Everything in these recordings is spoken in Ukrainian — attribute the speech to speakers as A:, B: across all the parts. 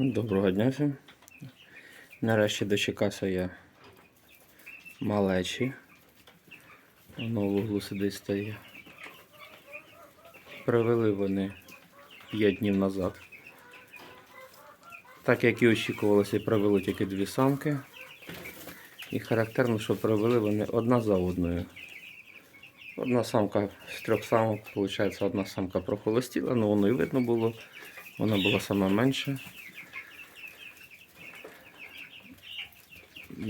A: Доброго дня всім. Нарешті дочекався я малечі. Воно в углу сидить стає. Привели вони 5 днів назад. Так як і очікувалося, привели тільки дві самки. І характерно, що привели вони одна за одною. Одна самка з трьох самок, виходить, одна самка прохолостіла, але воно і видно було. Вона була саме менша.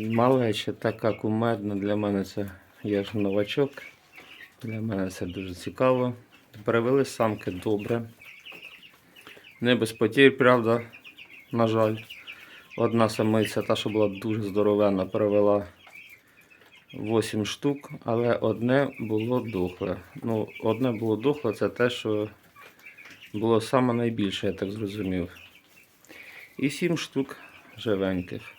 A: Малеча така кумедна для мене це я ж новачок. Для мене це дуже цікаво. Перевели самки добре. Не без потір, правда, на жаль. Одна самиця, та, що була дуже здоровенна, перевела 8 штук, але одне було дохле. Ну, одне було дохле, це те, що було найбільше, я так зрозумів. І 7 штук живеньких.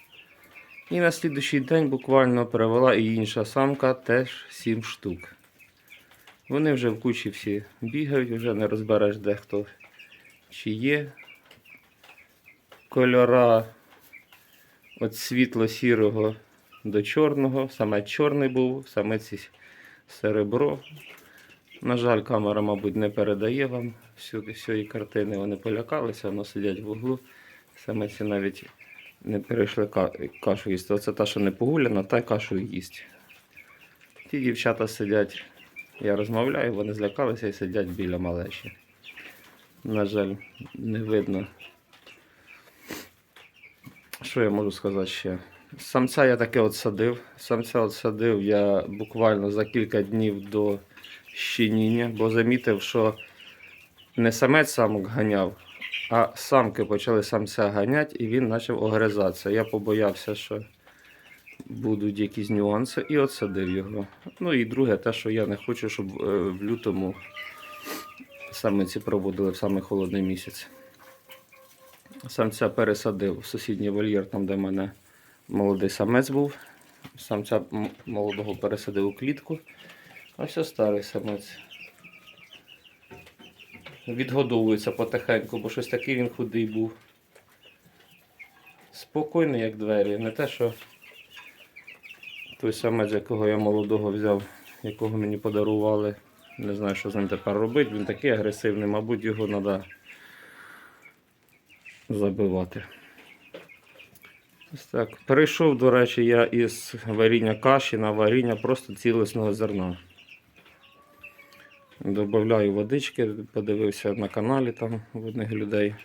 A: І на слідуючий день буквально перевела і інша самка теж 7 штук. Вони вже в кучі всі бігають, вже не розбереш де хто чи є. Кольора від світло-сірого до чорного. Саме чорний був, саме ці серебро. На жаль, камера, мабуть, не передає вам всю, всієї картини. Вони полякалися, воно сидять в углу. Саме ці навіть не перейшли кашу їсти. Оце та, що не погуляна, та й кашу їсть. Ті дівчата сидять, я розмовляю, вони злякалися і сидять біля малечі. На жаль, не видно. Що я можу сказати ще? Самця я таке от садив. Самця от садив я буквально за кілька днів до щеніння, бо замітив, що не самець самок ганяв, а самки почали самця ганяти, і він почав огризатися. Я побоявся, що будуть якісь нюанси, і отсадив його. Ну і друге, те, що я не хочу, щоб е, в лютому самиці проводили в самий холодний місяць. Самця пересадив в сусідній вольєр, там, де в мене молодий самець був. Самця молодого пересадив у клітку. А все старий самець. Відгодовується потихеньку, бо щось такий він худий був. Спокійний, як двері. Не те, що той самець, якого я молодого взяв, якого мені подарували. Не знаю, що з ним тепер робити. Він такий агресивний, мабуть, його треба забивати. Ось так. Перейшов, до речі, я із варіння каші на варіння просто цілісного зерна. Добавляю водички, подивився на каналі там в одних людей.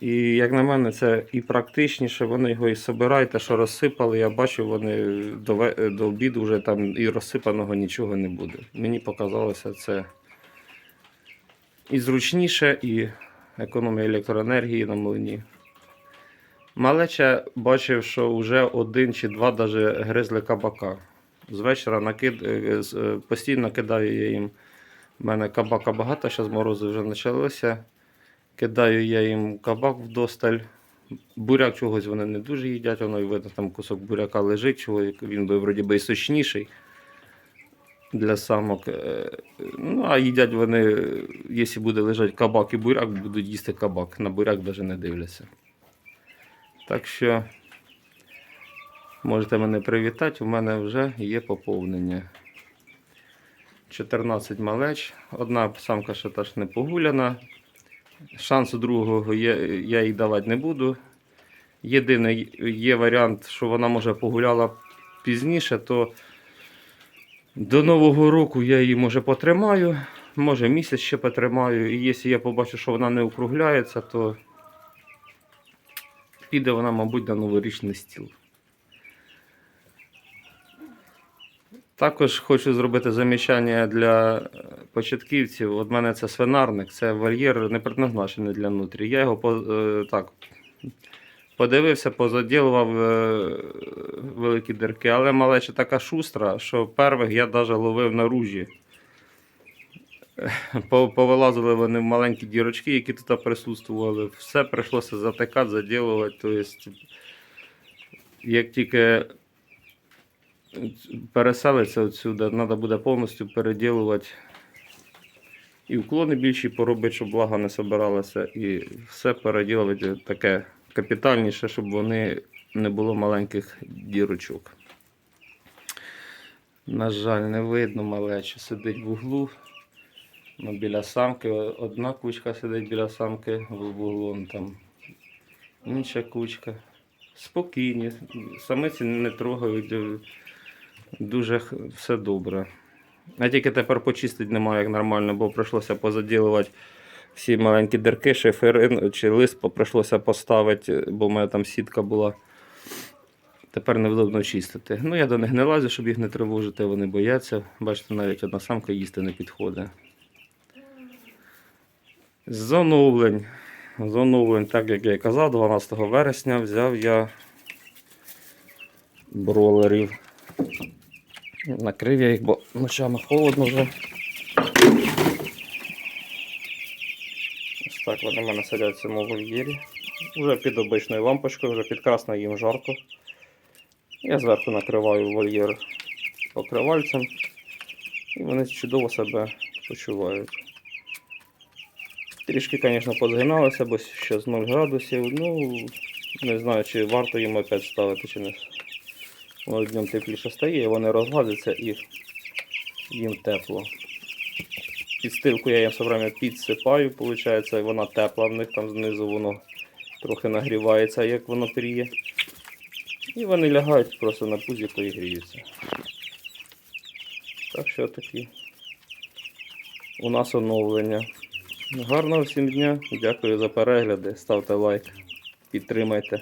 A: І як на мене, це і практичніше, вони його і собирають, те, що розсипали, я бачу, вони до, до обіду вже там і розсипаного нічого не буде. Мені показалося це і зручніше, і економія електроенергії на млині. Малеча бачив, що вже один чи два даже гризли кабака. З вечора накид... е, з- е, постійно кидаю я їм. У мене кабака багато, зараз морози вже почалися. Кидаю я їм кабак вдосталь. Буряк чогось вони не дуже їдять, воно і видно, там кусок буряка лежить, чого він би вроді би і сочніший для самок. Е, Ну, а їдять вони, е, якщо буде лежати кабак і буряк, будуть їсти кабак. На буряк навіть не дивляться. Так що можете мене привітати, у мене вже є поповнення. 14 малеч, одна самка ще теж не погуляна. Шансу другого є, я їй давати не буду. Єдиний є варіант, що вона може погуляла пізніше, то до Нового року я її може потримаю, може місяць ще потримаю. І якщо я побачу, що вона не округляється, то піде вона, мабуть, на новорічний стіл. Також хочу зробити замічання для е, початківців. От мене це свинарник, це вольєр не предназначений для нутрі. Я його по- е, так, подивився, позаділував е, великі дирки, але малеча така шустра, що первих я навіть ловив на ружі. Повилазили вони в маленькі дірочки, які тут присутствували. Все прийшлося затикати, заділувати. Тобто, як тільки переселиться отсюди, треба буде повністю переділувати і уклони більші поробити, щоб влага не собиралася, і все переділити таке капітальніше, щоб вони не було маленьких дірочок. На жаль, не видно малече, сидить в углу. Ну, біля самки одна кучка сидить біля самки в углу, там інша кучка. Спокійні, самиці не трогають, дуже все добре. А тільки тепер почистити немає як нормально, бо прийшлося позаділувати всі маленькі дирки, шиферин чи лист прийшлося поставити, бо в мене там сітка була. Тепер невдобно чистити. Ну, я до них не лазю, щоб їх не тривожити, вони бояться. Бачите, навіть одна самка їсти не підходить. З оновлень, так як я і казав, 12 вересня взяв я бролерів. Накрив я їх, бо ночами холодно вже. Ось так вони в мене сидять в цьому вольєрі. Вже під обичною лампочкою, вже під красною їм жарко. Я зверху накриваю вольєр покривальцем. І вони чудово себе почувають. Трішки, звісно, позгиналися, бо ще з 0 градусів. Ну, не знаю, чи варто їм опять ставити, чи не. Воно днем тепліше стає, вони розгладяться і їм тепло. Підстилку я їм все время підсипаю, виходить, вона тепла в них там знизу воно трохи нагрівається, як воно пріє. І вони лягають просто на пузіко і гріються. Так що такі у нас оновлення. Гарного всім дня. Дякую за перегляди. Ставте лайк, підтримайте.